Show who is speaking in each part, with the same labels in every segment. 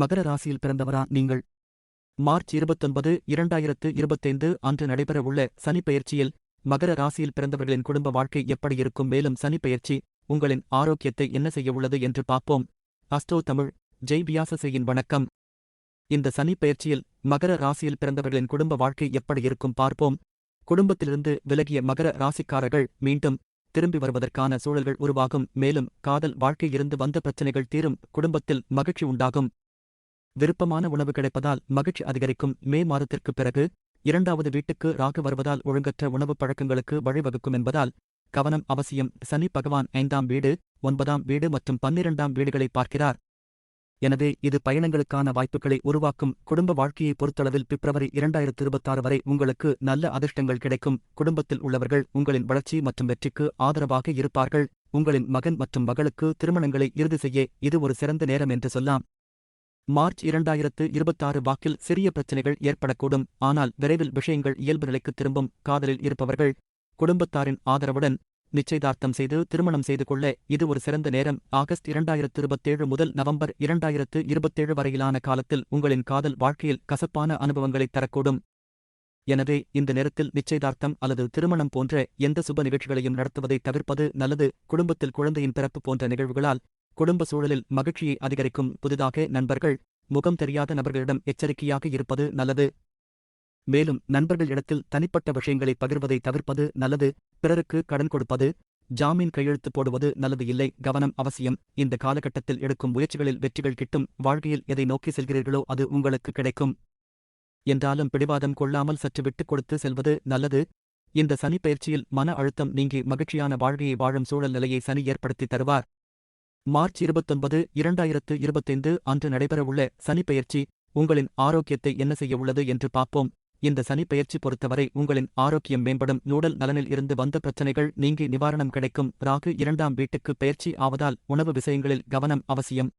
Speaker 1: மகர ராசியில் பிறந்தவரா நீங்கள்? மார்ச் இருபத்தொன்பது இரண்டாயிரத்து இருபத்தைந்து அன்று நடைபெறவுள்ள சனிப்பெயர்ச்சியில் மகர ராசியில் பிறந்தவர்களின் குடும்ப வாழ்க்கை எப்படி இருக்கும்? மேலும் சனிப்பெயர்ச்சி உங்களின் ஆரோக்கியத்தை என்ன செய்ய உள்ளது என்று பார்ப்போம். அஸ்டோ தமிழ் ஜெய் வியாசசையின் வணக்கம். இந்த சனிப்பெயர்ச்சியில் மகர ராசியில் பிறந்தவர்களின் குடும்ப வாழ்க்கை எப்படி இருக்கும் பார்ப்போம். குடும்பத்திலிருந்து விலகிய மகர ராசிக்காரர்கள் மீண்டும் திரும்பி வருவதற்கான சூழல்கள் உருவாகும். மேலும் காதல் வாழ்க்கையிலிருந்து வந்த பிரச்சனைகள் தீரும். குடும்பத்தில் மகிழ்ச்சி உண்டாகும். விருப்பமான உணவு கிடைப்பதால் மகிழ்ச்சி அதிகரிக்கும். மே மாதத்திற்குப் பிறகு இரண்டாவது வீட்டுக்கு ராகு வருவதால் ஒழுங்கற்ற உணவுப் பழக்கங்களுக்கு வழிவகுக்கும் என்பதால் கவனம் அவசியம். சனி பகவான் ஐந்தாம் வீடு ஒன்பதாம் வீடு மற்றும் பன்னிரண்டாம் வீடுகளை பார்க்கிறார். எனவே இது பயணங்களுக்கான வாய்ப்புகளை உருவாக்கும். குடும்ப வாழ்க்கையை பொறுத்தளவில் பிப்ரவரி இரண்டாயிரத்து இருபத்தாறு வரை உங்களுக்கு நல்ல அதிர்ஷ்டங்கள் கிடைக்கும். குடும்பத்தில் உள்ளவர்கள் உங்களின் வளர்ச்சி மற்றும் வெற்றிக்கு ஆதரவாக இருப்பார்கள். உங்களின் மகன் மற்றும் மகளுக்கு திருமணங்களை இறுதி செய்ய இது ஒரு சிறந்த நேரம் என்று சொல்லாம் மார்ச் இரண்டாயிரத்து இருபத்தாறு வாக்கில் சிறிய பிரச்சனைகள் ஏற்படக்கூடும். ஆனால் விரைவில் விஷயங்கள் இயல்பு நிலைக்கு திரும்பும் காதலில் இருப்பவர்கள் குடும்பத்தாரின் ஆதரவுடன் நிச்சயதார்த்தம் செய்து திருமணம் செய்து கொள்ள இது ஒரு சிறந்த நேரம். ஆகஸ்ட் இரண்டாயிரத்து இருபத்தேழு முதல் நவம்பர் இரண்டாயிரத்து இருபத்தேழு வரையிலான காலத்தில் உங்களின் காதல் வாழ்க்கையில் கசப்பான அனுபவங்களைத் தரக்கூடும். எனவே இந்த நேரத்தில் நிச்சயதார்த்தம் அல்லது திருமணம் போன்ற எந்த சுப நிகழ்ச்சிகளையும் நடத்துவதை தவிர்ப்பது நல்லது. குடும்பத்தில் குழந்தையின் பிறப்பு போன்ற நிகழ்வுகளால் குடும்ப சூழலில் மகிழ்ச்சியை அதிகரிக்கும் புதிதாக நண்பர்கள் முகம் தெரியாத நபர்களிடம் எச்சரிக்கையாக இருப்பது நல்லது. மேலும் நண்பர்களிடத்தில் தனிப்பட்ட விஷயங்களை பகிர்வதை தவிர்ப்பது நல்லது. பிறருக்கு கடன் கொடுப்பது ஜாமீன் கையெழுத்து போடுவது நல்லது இல்லை. கவனம் அவசியம். இந்த காலகட்டத்தில் எடுக்கும் முயற்சிகளில் வெற்றிகள் கிட்டும். வாழ்க்கையில் எதை நோக்கி செல்கிறீர்களோ அது உங்களுக்கு கிடைக்கும். என்றாலும் பிடிவாதம் கொள்ளாமல் சற்று விட்டுக் கொடுத்து செல்வது நல்லது. இந்த சனி பயிற்சியில் மன அழுத்தம் நீங்கி மகிழ்ச்சியான வாழ்க்கையை வாழும் சூழல் நிலையை சனி ஏற்படுத்தி தருவார். மார்ச் இருபத்தொன்பது இரண்டாயிரத்து இருபத்தைந்து அன்று நடைபெறவுள்ள சனிப்பெயர்ச்சி உங்களின் ஆரோக்கியத்தை என்ன செய்ய உள்ளது என்று பார்ப்போம். இந்த சனிப்பெயர்ச்சி பொறுத்தவரை உங்களின் ஆரோக்கியம் மேம்படும். நூடல் நலனில் இருந்து வந்த பிரச்சனைகள் நீங்கி நிவாரணம் கிடைக்கும். ராகு இரண்டாம் வீட்டுக்கு பயிற்சி ஆவதால் உணவு விஷயங்களில் கவனம் அவசியம்.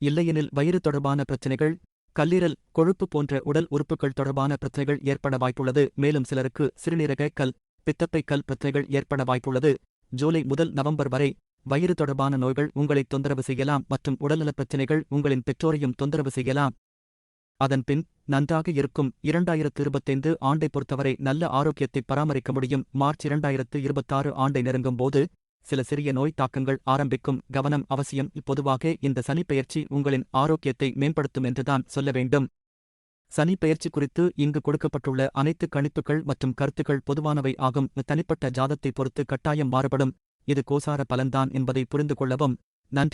Speaker 1: இல்லையெனில் வயிறு தொடர்பான பிரச்சனைகள் கல்லீரல் கொழுப்பு போன்ற உடல் உறுப்புகள் தொடர்பான பிரச்சனைகள் ஏற்பட வாய்ப்புள்ளது. மேலும் சிலருக்கு சிறுநீரக கல் பித்தப்பை கல் பிரச்சனைகள் ஏற்பட வாய்ப்புள்ளது. ஜூலை முதல் நவம்பர் வரை வயிறு தொடர்பான நோய்கள் உங்களை தொந்தரவு செய்யலாம் மற்றும் உடல்நலப் பிரச்சினைகள் உங்களின் பெற்றோரையும் தொந்தரவு செய்யலாம். அதன்பின் நன்றாக இருக்கும் இரண்டாயிரத்து இருபத்தைந்து ஆண்டை பொறுத்தவரை நல்ல ஆரோக்கியத்தை பராமரிக்க முடியும். மார்ச் இரண்டாயிரத்து இருபத்தாறு ஆண்டை நெருங்கும் போது சில சிறிய நோய் தாக்கங்கள் ஆரம்பிக்கும். கவனம் அவசியம். பொதுவாக இந்த சனிப்பெயர்ச்சி உங்களின் ஆரோக்கியத்தை மேம்படுத்தும் என்றுதான் சொல்ல வேண்டும். சனிப்பெயர்ச்சி குறித்து இங்கு கொடுக்கப்பட்டுள்ள அனைத்து கணிப்புகள் மற்றும் கருத்துக்கள் பொதுவானவை ஆகும். தனிப்பட்ட ஜாதத்தை பொறுத்து கட்டாயம் மாறுபடும். இது கோசார பலன்தான் என்பதை புரிந்து கொள்ளவும் நன்றி.